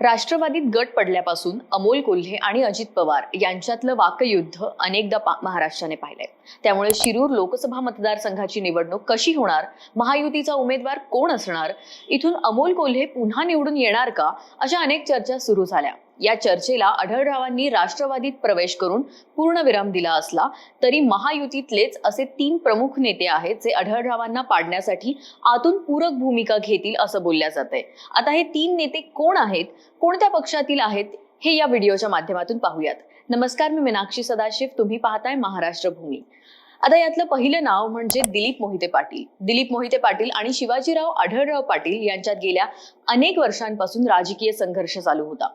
राष्ट्रवादीत गट पडल्यापासून अमोल कोल्हे आणि अजित पवार यांच्यातलं वाकयुद्ध अनेकदा पा- महाराष्ट्राने पाहिलंय. त्यामुळे शिरूर लोकसभा मतदारसंघाची निवडणूक कशी होणार महायुतीचा उमेदवार कोण असणार इथून अमोल कोल्हे पुन्हा निवडून येणार का अशा अनेक चर्चा सुरू झाल्या. या चर्चेला आढळरावांनी राष्ट्रवादीत प्रवेश करून पूर्णविराम दिला असला तरी महायुतीतलेच असे तीन प्रमुख नेते आहेत जे आढळरावांना पाडण्यासाठी आतून पूरक भूमिका घेतील असं बोलल्या जाते आता हे तीन नेते कोण आहेत कोणत्या पक्षातील आहेत हे या व्हिडिओच्या माध्यमातून पाहूयात. नमस्कार मी मीनाक्षी सदाशिव. तुम्ही पाहताय महाराष्ट्र भूमी. आता यातलं पहिलं नाव म्हणजे दिलीप मोहिते पाटील. दिलीप मोहिते पाटील आणि शिवाजीराव आढळराव पाटील यांच्यात गेल्या अनेक वर्षांपासून राजकीय संघर्ष चालू होता.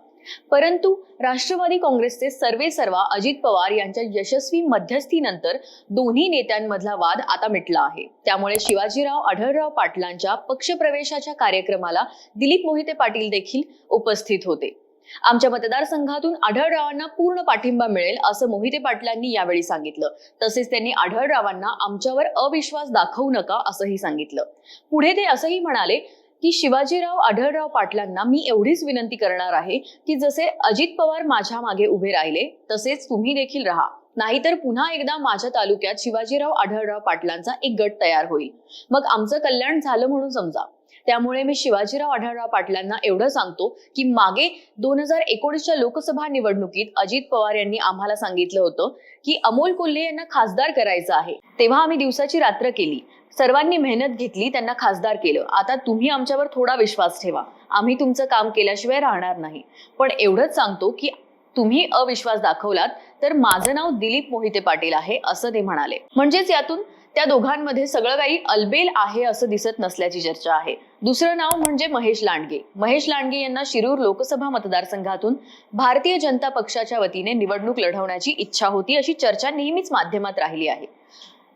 परंतु राष्ट्रवादी काँग्रेसचे सर्वे सर्वा अजित पवार यांच्या यशस्वी मध्यस्थीनंतर दोन्ही नेत्यांमधला वाद आता मिटला आहे. त्यामुळे शिवाजीराव आढळराव पाटलांच्या पक्षप्रवेशाच्या कार्यक्रमाला दिलीप मोहिते पाटील देखील उपस्थित होते. आमच्या मतदारसंघातून आढळरावांना पूर्ण पाठिंबा मिळेल असं मोहिते पाटलांनी यावेळी सांगितलं. तसेच त्यांनी आढळरावांना आमच्यावर अविश्वास दाखवू नका असंही सांगितलं. पुढे ते असंही म्हणाले की शिवाजीराव आढळराव पाटलांना मी एवढीच विनंती करणार आहे की जसे अजित पवार माझ्या मागे उभे राहिले तसेच तुम्ही देखील राहा. नाहीतर पुन्हा एकदा माझ्या तालुक्यात शिवाजीराव आढळराव पाटलांचा एक गट तयार होईल. मग आमचं कल्याण झालं म्हणून समजा. त्यामुळे मी शिवाजीराव आढळराव पाटलांना एवढं सांगतो की मागे दोन हजार एकोणीसच्या लोकसभा निवडणुकीत अजित पवार यांनी आम्हाला सांगितलं होतं की अमोल कोल्हे यांना खासदार करायचं आहे. तेव्हा आम्ही दिवसाची रात्र केली. सर्वांनी मेहनत घेतली त्यांना खासदार केलं. आता तुम्ही आमच्यावर थोडा विश्वास ठेवा. आम्ही तुमचं काम केल्याशिवाय राहणार नाही. पण एवढंच सांगतो की तुम्ही अविश्वास दाखवलात तर माझं नाव दिलीप मोहिते पाटील आहे असं ते म्हणाले. म्हणजेच यातून त्या दोघांमध्ये सगळं काही अलबेल आहे असं दिसत नसल्याची चर्चा आहे. दुसरं नाव म्हणजे महेश लांडगे. महेश लांडगे यांना शिरूर लोकसभा मतदारसंघातून भारतीय जनता पक्षाच्या वतीने निवडणूक लढवण्याची इच्छा होती अशी चर्चा नेहमीच माध्यमात राहिली आहे.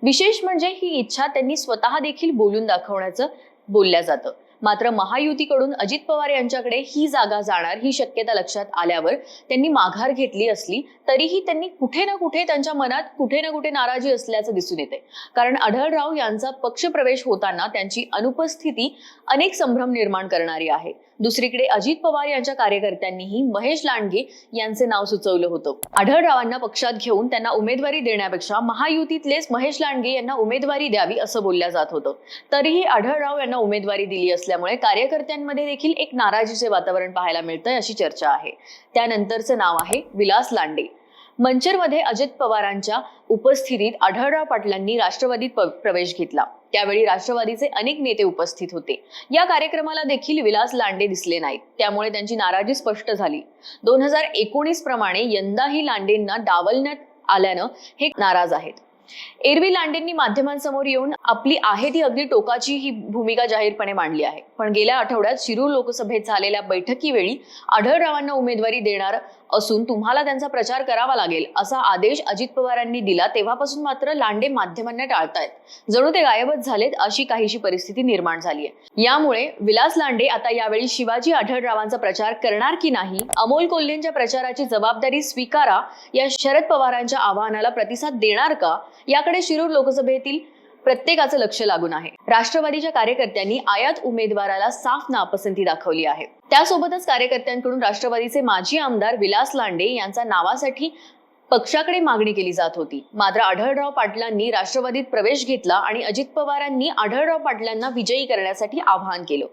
विशेष म्हणजे ही इच्छा त्यांनी स्वतः देखील बोलून दाखवण्याचं बोलल्या जातं. मात्र महायुतीकडून अजित पवार यांच्याकडे ही जागा जाणार ही शक्यता लक्षात आल्यावर त्यांनी माघार घेतली असली तरीही त्यांनी कुठे ना कुठे त्यांच्या मनात कुठे ना कुठे नाराजी असल्याचं दिसून येते. कारण आढळराव यांचा पक्षप्रवेश होताना त्यांची अनुपस्थिती अनेक संभ्रम निर्माण करणारी आहे. दुसरीकडे अजित पवार यांच्या कार्यकर्त्यांनीही महेश लांडगे यांचे नाव सुचवलं होतं. आढळरावांना पक्षात घेऊन त्यांना उमेदवारी देण्यापेक्षा महायुतीतलेच महेश लांडगे यांना उमेदवारी द्यावी असं बोलल्या जात होतं. तरीही आढळराव यांना उमेदवारी दिली असल्यामुळे कार्यकर्त्यांमध्ये देखील एक नाराजीचे वातावरण पाहायला मिळतंय अशी चर्चा आहे. त्यानंतरचं नाव आहे विलास लांडे. मंचरमध्ये अजित पवारांच्या उपस्थितीत आढळराव पाटलांनी राष्ट्रवादीत प्रवेश घेतला. त्यावेळी राष्ट्रवादीचे अनेक नेते उपस्थित होते. या कार्यक्रमाला देखील विलास लांडे दिसले नाहीत. त्यामुळे त्यांची नाराजी स्पष्ट झाली. दोन हजार एकोणीस प्रमाणे यंदाही लांडेंना डावलण्यात आल्यानं हे नाराज आहेत. एरवी लांडेंनी माध्यमांसमोर येऊन आपली आहे ती अगदी टोकाची ही भूमिका जाहीरपणे मांडली आहे. पण गेल्या आठवड्यात शिरूर लोकसभेत झालेल्या बैठकीवेळी आढळरावांना उमेदवारी देणार असून तुम्हाला त्यांचा प्रचार करावा लागेल असा आदेश अजित पवारांनी दिला. तेव्हापासून मात्र लांडे माध्यमांना टाळतायत. जणू ते गायबच झालेत अशी काहीशी परिस्थिती निर्माण झाली आहे. यामुळे विलास लांडे आता यावेळी शिवाजी आढळरावांचा प्रचार करणार की नाही अमोल कोल्हेंच्या प्रचाराची जबाबदारी स्वीकारा या शरद पवारांच्या आवाहनाला प्रतिसाद देणार का याकडे शिरूर लोकसभेतील प्रत्येकाचं लक्ष लागून आहे. राष्ट्रवादीच्या कार्यकर्त्यांनी आयात उमेदवाराला साफ नापसंती दाखवली आहे. त्यासोबतच कार्यकर्त्यांकडून राष्ट्रवादीचे माजी आमदार विलास लांडे यांचा नावासाठी पक्षाकडे मागणी केली जात होती. मात्र आढळराव पाटलांनी राष्ट्रवादीत प्रवेश घेतला आणि अजित पवारांनी आढळराव पाटलांना विजयी करण्यासाठी आवाहन केलं.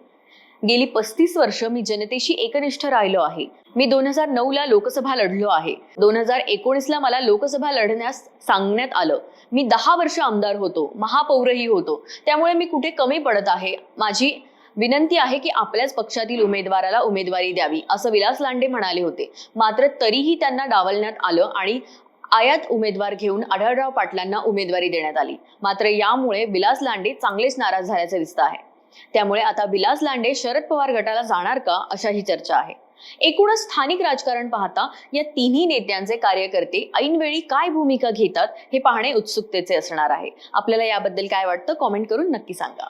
गेली पस्तीस वर्ष मी जनतेशी एकनिष्ठ राहिलो आहे. मी दोन हजार नऊ ला लोकसभा लढलो आहे. दोन हजार एकोणीस ला मला लोकसभा लढण्यास सांगण्यात आलं. मी दहा वर्ष आमदार होतो महापौरही होतो. त्यामुळे मी कुठे कमी पडत आहे? माझी विनंती आहे की आपल्याच पक्षातील उमेदवाराला उमेदवारी द्यावी असं विलास लांडे म्हणाले होते. मात्र तरीही त्यांना डावलण्यात आलं आणि आयात उमेदवार घेऊन आढळराव पाटलांना उमेदवारी देण्यात आली. मात्र यामुळे विलास लांडे चांगलेच नाराज झाल्याचं दिसत आहे. त्यामुळे आता विलास लांडे शरद पवार गटाला जाणार का अशा ही चर्चा आहे. एकूणच स्थानिक राजकारण पाहता या तिन्ही नेत्यांचे कार्यकर्ते ऐनवेळी काय भूमिका घेतात हे पाहणे उत्सुकतेचे असणार आहे. आपल्याला याबद्दल काय वाटतं कॉमेंट करून नक्की सांगा.